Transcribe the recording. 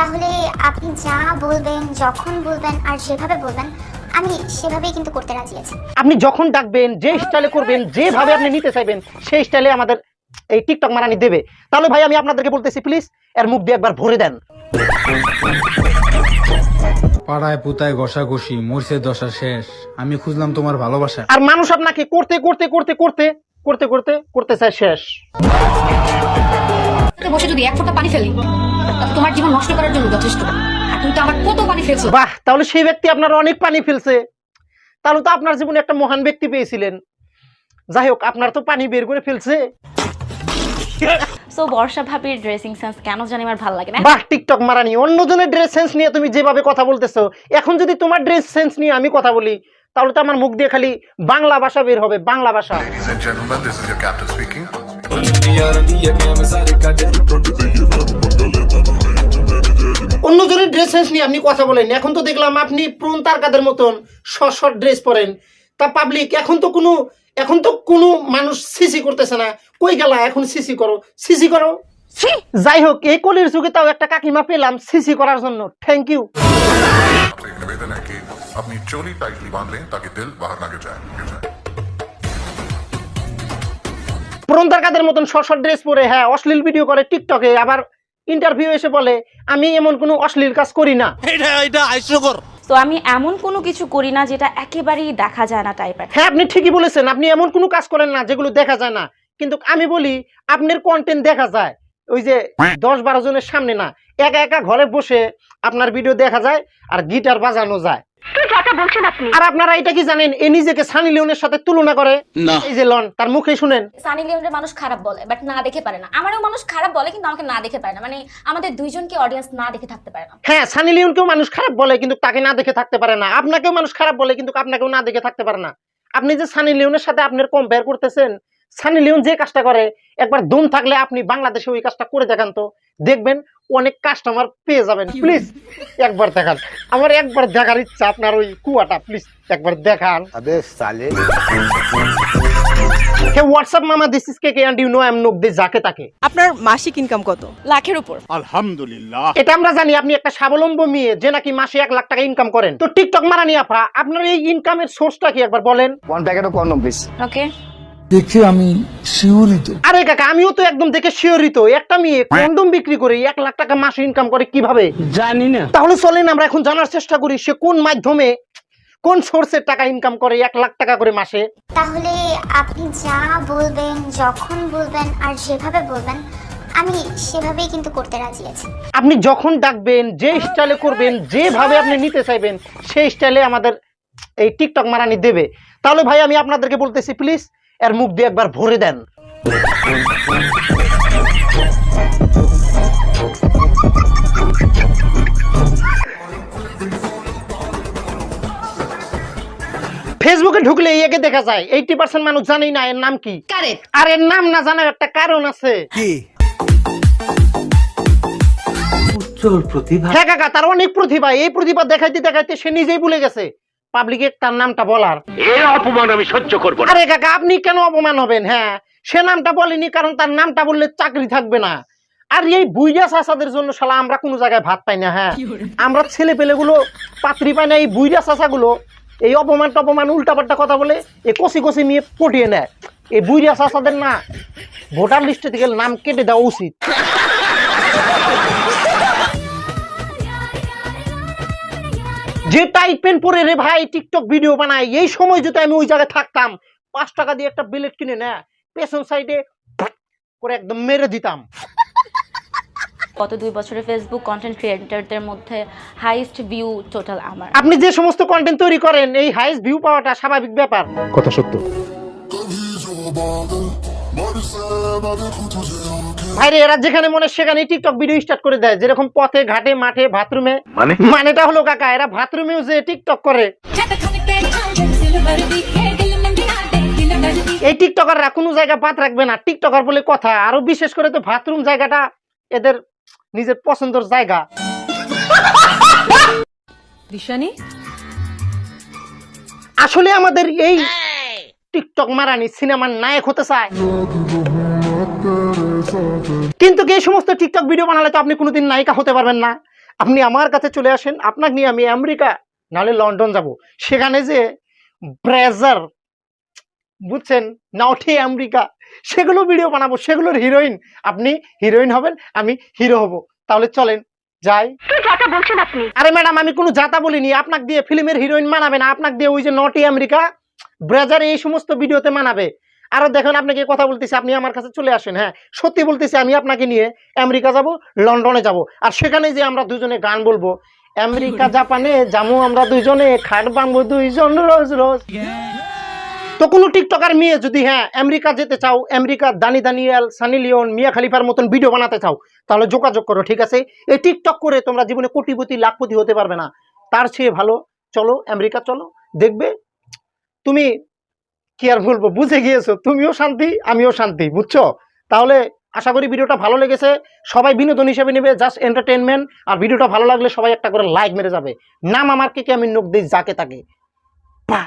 তাহলে আপনি যা বলবেন যখন বলবেন আর যেভাবে বলবেন আমি সেভাবেই কিন্তু করতে রাজি আছি। আপনি যখন ডাকবেন যে স্টাইলে করবেন যেভাবে আপনি নিতে চাইবেন সেই স্টাইলে আমাদের এই টিকটক মারানি দেবে। তাহলে ভাই আমি আপনাদেরকে বলতেছি প্লিজ এর মুখ দিয়ে একবার ভরে দেন। পাড়ায় পুতায় ঘষাঘষি মরছে দশা শেষ। আমি খুঁজলাম তোমার ভালোবাসা। আর মানুষ আপনাকে করতে করতে করতে করতে করতে করতে করতে চায় শেষ। বসে যদি এক ফোঁটা পানি ফেলি তোমার জীবন নষ্ট করার জন্য যথেষ্ট তুমি তো আমার কত পানি ফেলছো বাহ তাহলে সেই ব্যক্তি আপনার অনেক পানি ফেলছে তাহলে তো আপনার জীবনে একটা মহান ব্যক্তি পেয়েছিলেন যাই হোক আপনার তো পানি বের করে ফেলছে সো বর্ষা ভাবির ড্রেসিং সেন্স কেন জানি আমার ভালো লাগে না বাহ টিকটক মারানি অন্যজনের ড্রেস সেন্স নিয়ে তুমি যেভাবে কথা বলতেছো এখন যদি তোমার ড্রেস সেন্স নিয়ে আমি কথা বলি তাহলে তো আমার মুখ দিয়ে খালি বাংলা ভাষা বের হবে বাংলা ভাষা সেন্স নিয়ে আপনি কথা বলেন। এখন তো দেখলাম আপনি প্রণ তারকাদের মতন শর্ট শর্ট ড্রেস পরেন। তা পাবলিক এখন তো কোনো এখন তো কোনো মানুষ সিসি করতেছে না। কই গেলা এখন সিসি করো? সিসি করো? যাই হোক এই কলির যুগে তাও একটা কাকিমা পেলাম সিসি করার জন্য। থ্যাংক ইউ আপনি চোরি টাইটলি বাঁধলেন তাকে দিল বাহার না যায় কাদের মতন শর্ট শর্ট ড্রেস পরে হ্যাঁ অশ্লীল ভিডিও করে টিকটকে আবার ইন্টারভিউ এসে বলে আমি এমন কোনো অশ্লীল কাজ করি না। এটা এটা হাস্যকর। তো আমি এমন কোনো কিছু করি না যেটা একেবারেই দেখা যায় না টাইপের হ্যাঁ আপনি ঠিকই বলেছেন আপনি এমন কোনো কাজ করেন না যেগুলো দেখা যায় না। কিন্তু আমি বলি আপনার কন্টেন্ট দেখা যায়। ওই যে দশ বারো জনের সামনে না একা একা ঘরে বসে আপনার ভিডিও দেখা যায় আর গিটার বাজানো যায়। আর আপনারা এটা কি জানেন এ নিজেকে সানি লিওনের সাথে তুলনা করে? এই যে লন তার মুখে শুনেন। সানি লিওনের মানুষ খারাপ বলে বাট না দেখে পারে না। আমারও মানুষ খারাপ বলে কিন্তু আমাকে না দেখে পারে না। মানে আমাদের দুইজনকে অডিয়েন্স না দেখে থাকতে পারে না। হ্যাঁ সানি লিওনকেও মানুষ খারাপ বলে কিন্তু তাকে না দেখে থাকতে পারে না। আপনাকেও মানুষ খারাপ বলে কিন্তু আপনাকেও না দেখে থাকতে পারে না। আপনি যে সানি লিওনের সাথে আপনার কম্পেয়ার করতেছেন সানি লিওন যে কাজটা করে একবার দম থাকলে আপনি বাংলাদেশে ওই কাজটা করে দেখান তো। দেখবেন অনেক কাস্টমার পেয়ে যাবেন। প্লিজ একবার দেখান। আমার একবার দেখার ইচ্ছা আপনার ওই কুয়াটা প্লিজ একবার দেখান। হে হোয়াটসঅ্যাপ মামা this is K K and you know I am নোক দে যাকে তাকে। আপনার মাসিক ইনকাম কত? লাখের উপর। আলহামদুলিল্লাহ। এটা আমরা জানি আপনি একটা স্বাবলম্বী মেয়ে যে নাকি মাসে এক লাখ টাকা ইনকাম করেন। তো টিকটক মারানি আপা আপনার এই ইনকামের সোর্সটা কি একবার বলেন? One packet of condom please okay দেখে আমি শিউরিত। আরে কাকা আমিও তো একদম দেখে শিওরিত একটা মেয়ে কন্ডম বিক্রি করে এক লাখ টাকা মাসে ইনকাম করে কীভাবে? জানি না। তাহলে চলেন আমরা এখন জানার চেষ্টা করি সে কোন মাধ্যমে কোন সোর্সের টাকা ইনকাম করে এক লাখ টাকা করে মাসে? তাহলে আপনি যা বলবেন যখন বলবেন আর যেভাবে বলবেন আমি সেভাবেই কিন্তু করতে রাজি আছি। আপনি যখন ডাকবেন যে স্টাইলে করবেন যেভাবে আপনি নিতে চাইবেন সেই স্টাইলে আমাদের এই টিকটক মারানি দেবে। তাহলে ভাই আমি আপনাদেরকে বলতেছি প্লিজ এর মুখ দিয়ে একবার ভরে দেন। ফেসবুকে ঢুকলে একে দেখা যায়। এইটি পার্সেন্ট মানুষ জানেই না এর নাম কি। আর এর নাম না জানার একটা কারণ আছে। উজ্জ্বল প্রতিভা। হ্যাঁ কাকা তার অনেক প্রতিভা। এই প্রতিভা দেখাইতে দেখাইতে সে নিজেই ভুলে গেছে। পাবলিকে তার নামটা বলার। এর অপমান আমি সহ্য করব না। আরে কাকা আপনি কেন অপমান হবেন? হ্যাঁ সে নামটা বলেনি কারণ তার নামটা বললে চাকরি থাকবে না। আর এই বুইরা চাষাদের জন্য শালা আমরা কোনো জায়গায় ভাত পাই না হ্যাঁ। আমরা ছেলে পেলে গুলো পাত্রী পাই না এই বুইরা চাষাগুলো এই অপমান টপমান উল্টাপাল্টা কথা বলে এই কষি কষি নিয়ে পটিয়ে নেয়। এই বুইরা চাষাদের না ভোটার লিস্টে থেকে নাম কেটে দেওয়া উচিত। যে টাইট পেন পরে রে ভাই টিকটক ভিডিও বানাই এই সময় যদি আমি ওই জায়গায় থাকতাম পাঁচ টাকা দিয়ে একটা বিলেট কিনে না পেছন সাইডে করে একদম মেরে দিতাম। গত দুই বছরে ফেসবুক কন্টেন্ট ক্রিয়েটরদের মধ্যে হাইস্ট ভিউ টোটাল আমার। আপনি যে সমস্ত কন্টেন্ট তৈরি করেন এই হাইস্ট ভিউ পাওয়াটা স্বাভাবিক ব্যাপার। কথা সত্য। ভাইরে এরা যেখানে মনে হয় সেখানে টিকটক ভিডিও স্টার্ট করে দেয়। যেরকম পথে ঘাটে মাঠে বাথরুমে মানে? মানেটা হলো কাকা এরা বাথরুমেও যে টিকটক করে। এই টিকটকাররা কোনো জায়গায় বাদ রাখবে না। টিকটকার বলে কথা। আরও বিশেষ করে তো বাথরুম জায়গাটা এদের নিজের পছন্দের জায়গা। দিশানি আসলে আমাদের এই টিকটক মারানি সিনেমার নায়ক হতে চায়। কিন্তু এই সমস্ত টিকটক ভিডিও বানালে তো আপনি কোনোদিন নায়িকা হতে পারবেন না? আপনি আমার কাছে চলে আসেন আপনাকে নিয়ে আমি আমেরিকা নাহলে লন্ডন যাব। সেখানে যে ব্রেজার বুঝছেন নাওঠে আমেরিকা সেগুলো ভিডিও বানাবো সেগুলোর হিরোইন আপনি হিরোইন হবেন আমি হিরো হব। তাহলে চলেন যাই। বলছেন আপনি? আরে ম্যাডাম আমি কোনো জাতা বলিনি আপনাকে দিয়ে ফিল্মের হিরোইন মানাবে না আপনাকে দিয়ে ওই যে নটি আমেরিকা ব্রাজার এই সমস্ত ভিডিওতে মানাবে। আরও দেখেন, আপনাকে কথা বলতেছি, আপনি আমার কাছে চলে আসেন হ্যাঁ? সত্যি বলতেছি, আমি আপনাকে নিয়ে আমেরিকা যাব, লন্ডনে যাব। আর সেখানে যে আমরা দুজনে গান বলব, আমেরিকা, জাপানে যাব আমরা দুইজনে খাট বাঁধবো দুইজন রোজ রোজ। তো কোনো টিকটকার মেয়ে যদি হ্যাঁ আমেরিকা যেতে চাও, America Dani Daniel, Sunny Leone, Mia খালিফার মতন ভিডিও বানাতে চাও, তাহলে যোগাযোগ করো, ঠিক আছে? এই টিকটক করে তোমরা জীবনে কোটিপতি, লাখপতি হতে পারবে না। তার চেয়ে ভালো, চলো, আমেরিকা চলো, দেখবে তুমি কি আর বলব? বুঝে গিয়েছো। তুমিও শান্তি, আমিও শান্তি, বুঝছ? তাহলে আশা করি ভিডিওটা ভালো লেগেছে। সবাই বিনোদন হিসেবে নেবে জাস্ট এন্টারটেনমেন্ট আর ভিডিওটা ভালো লাগলে সবাই একটা করে লাইক মেরে যাবে। নাম আমার কে কে, আমি নোক দিই, যাকে তাকে।